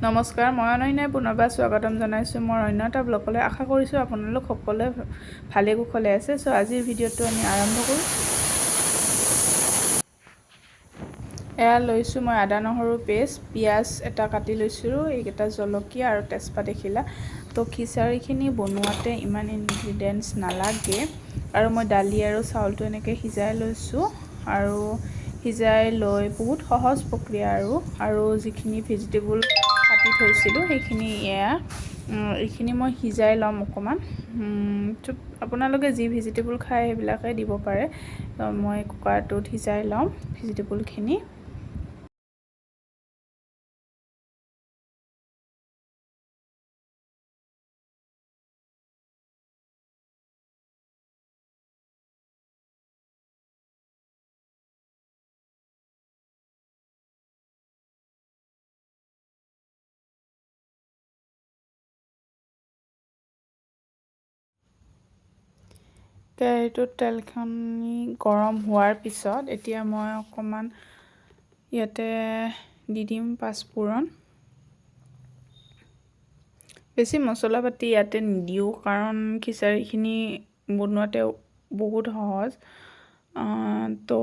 নমস্কাৰ, মই অনন্যাই পুনৰবাৰ স্বাগতম জনাইছোঁ। মোৰ অন্য এটা ব্লগলৈ আশা কৰিছোঁ আপোনালোক সকলোৱে ভালে কুশলে আছে। চ' আজিৰ ভিডিঅ'টো আমি আৰম্ভ কৰোঁ। এয়া লৈছোঁ মই আদা নহৰু পেষ্ট, পিঁয়াজ এটা কাটি লৈছোঁ এইকেইটা জলকীয়া আৰু তেজপাত এখিলা তো খিচাৰিখিনি বনোৱাতে ইমান ইনগ্ৰিডিয়েণ্টছ নালাগে। আৰু মই দালি আৰু চাউলটো এনেকৈ সিজাই লৈছোঁ আৰু সিজাই লৈ বহুত সহজ প্ৰক্ৰিয়া আৰু আৰু যিখিনি ভেজিটেবল থৈছিলোঁ সেইখিনি এয়া। এইখিনি মই সিজাই ল'ম অকণমান। আপোনালোকে যি ভেজিটেবল খায় সেইবিলাকে দিব পাৰে। মই কুকাৰটোত সিজাই ল'ম ভেজিটেবলখিনি। কেৰাহীটোত তেলখিনি গৰম হোৱাৰ পিছত এতিয়া মই অকণমান ইয়াতে দি দিম পাঁচফোৰণ। বেছি মছলা পাতি ইয়াতে নিদিওঁ কাৰণ খিচাৰিখিনি বনোৱাতে বহুত সহজ। তো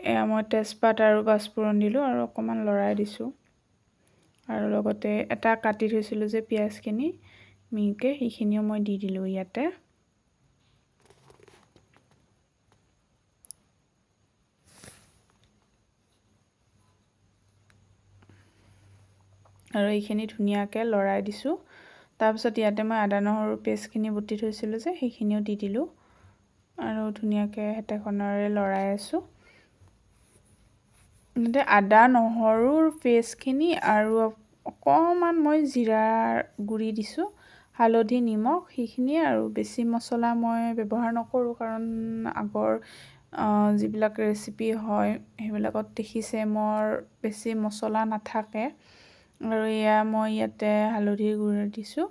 এয়া মই তেজপাত আৰু পাঁচফোৰণ দিলোঁ আৰু অকণমান লৰাই দিছোঁ। আৰু লগতে এটা কাটি থৈছিলোঁ যে পিঁয়াজখিনি মিহিকৈ সেইখিনিও মই দি দিলোঁ ইয়াতে। আৰু এইখিনি ধুনীয়াকৈ লৰাই দিছোঁ। তাৰপিছত ইয়াতে মই আদা নহৰু পেষ্টখিনি বুটি থৈছিলোঁ যে সেইখিনিও দি দিলোঁ। আৰু ধুনীয়াকৈ হেতাখনেৰে লৰাই আছোঁ। ইয়াতে আদা নহৰুৰ পেষ্টখিনি আৰু অকণমান মই জিৰাৰ গুড়ি দিছোঁ হালধি নিমখ সেইখিনিয়ে আৰু বেছি মছলা মই ব্যৱহাৰ নকৰোঁ কাৰণ আগৰ যিবিলাক ৰেচিপি হয় সেইবিলাকত দেখিছে মোৰ বেছি মছলা নাথাকে। আৰু এয়া মই ইয়াতে হালধিৰ গুড়ি দিছোঁ।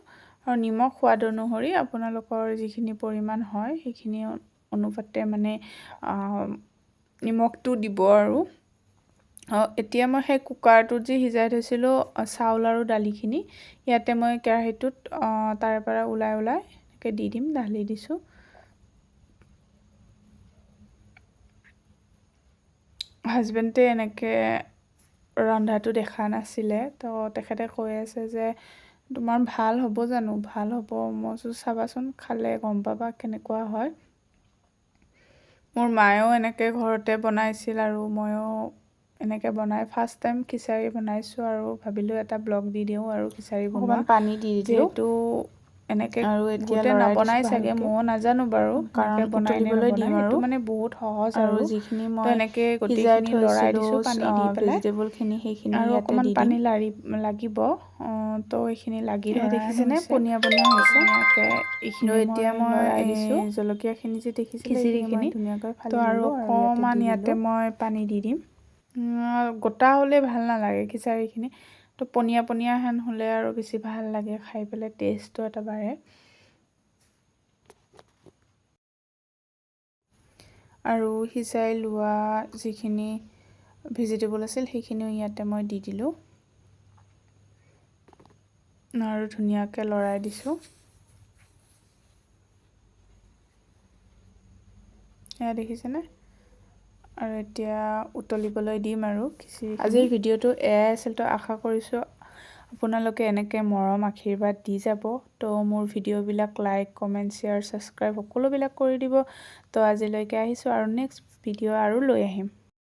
আৰু নিমখ সোৱাদ অনুসৰি আপোনালোকৰ যিখিনি পৰিমাণ হয় সেইখিনি অনুপাতে মানে নিমখটো দিব আৰু। এতিয়া মই সেই কুকাৰটোত যি সিজাই থৈছিলোঁ চাউল আৰু দালিখিনি ইয়াতে মই কেৰাহীটোত তাৰে পৰা ওলাই ওলাই এনেকৈ দি দিম ঢালি দিছোঁ। হাজবেণ্ডে এনেকৈ ৰন্ধাটো দেখা নাছিলে। তো তেখেতে কৈ আছে যে তোমাৰ ভাল হ'ব জানো? ভাল হ'ব। মই চাবাচোন খালে গম পাবা কেনেকুৱা হয়। মোৰ মায়েও এনেকৈ ঘৰতে বনাইছিল আৰু ময়ো এনেকৈ বনাই ফাৰ্ষ্ট টাইম খিচাৰি বনাইছোঁ আৰু ভাবিলোঁ এটা ব্লগ দি দিওঁ আৰু খিচাৰি বনোৱা। পানী দি যিহেতু এনেকৈ আৰু এতিয়া নবনাই চাগে ময়ো নাজানো বাৰু। কাৰণ বনাই দিম আৰু মানে বহুত সহজ আৰু যিখিনি মই এনেকৈ গোটেইখিনি লৰাই দিছোঁ পানী দি পেলাই। ভেজিটেবলখিনি সেইখিনি আৰু অকণমান পানী লাৰি লাগিব। তো এইখিনি লাগি ধৰা দেখিছেনে? পনীয়া পনীয়া হৈছে। এইখিনি এতিয়া মই লৰাই এই দিছোঁ। জলকীয়াখিনি যে দেখিছিলে খিচিৰিখিনি। ধুনীয়াকৈ তো আৰু অকণমান ইয়াতে। মই পানী দি দিম। গোটা হ'লে ভাল নালাগে খিচাৰিখিনি। তো পনীয়া পনীয়া হেন হ'লে আৰু বেছি ভাল লাগে খাই পেলাই টেষ্টটো এটা বাঢ়ে। আৰু সিজাই লোৱা যিখিনি ভেজিটেবল আছিল সেইখিনিও ইয়াতে মই দি দিলোঁ। আৰু ধুনীয়াকৈ লৰাই দিছোঁ। এয়া দেখিছেনে? আৰু এতিয়া উতলিবলৈ দিম আৰু খিচিৰি আজিৰ ভিডিঅ'টো এয়াই আছিল তো আশা কৰিছোঁ আপোনালোকে এনেকৈ মৰম আশীৰ্বাদ দি যাব। তো মোৰ ভিডিঅ'বিলাক লাইক কমেণ্ট শ্বেয়াৰ ছাবস্ক্ৰাইব সকলোবিলাক কৰি দিব। তো আজিলৈকে আহিছোঁ আৰু নেক্সট ভিডিঅ' আৰু লৈ আহিম।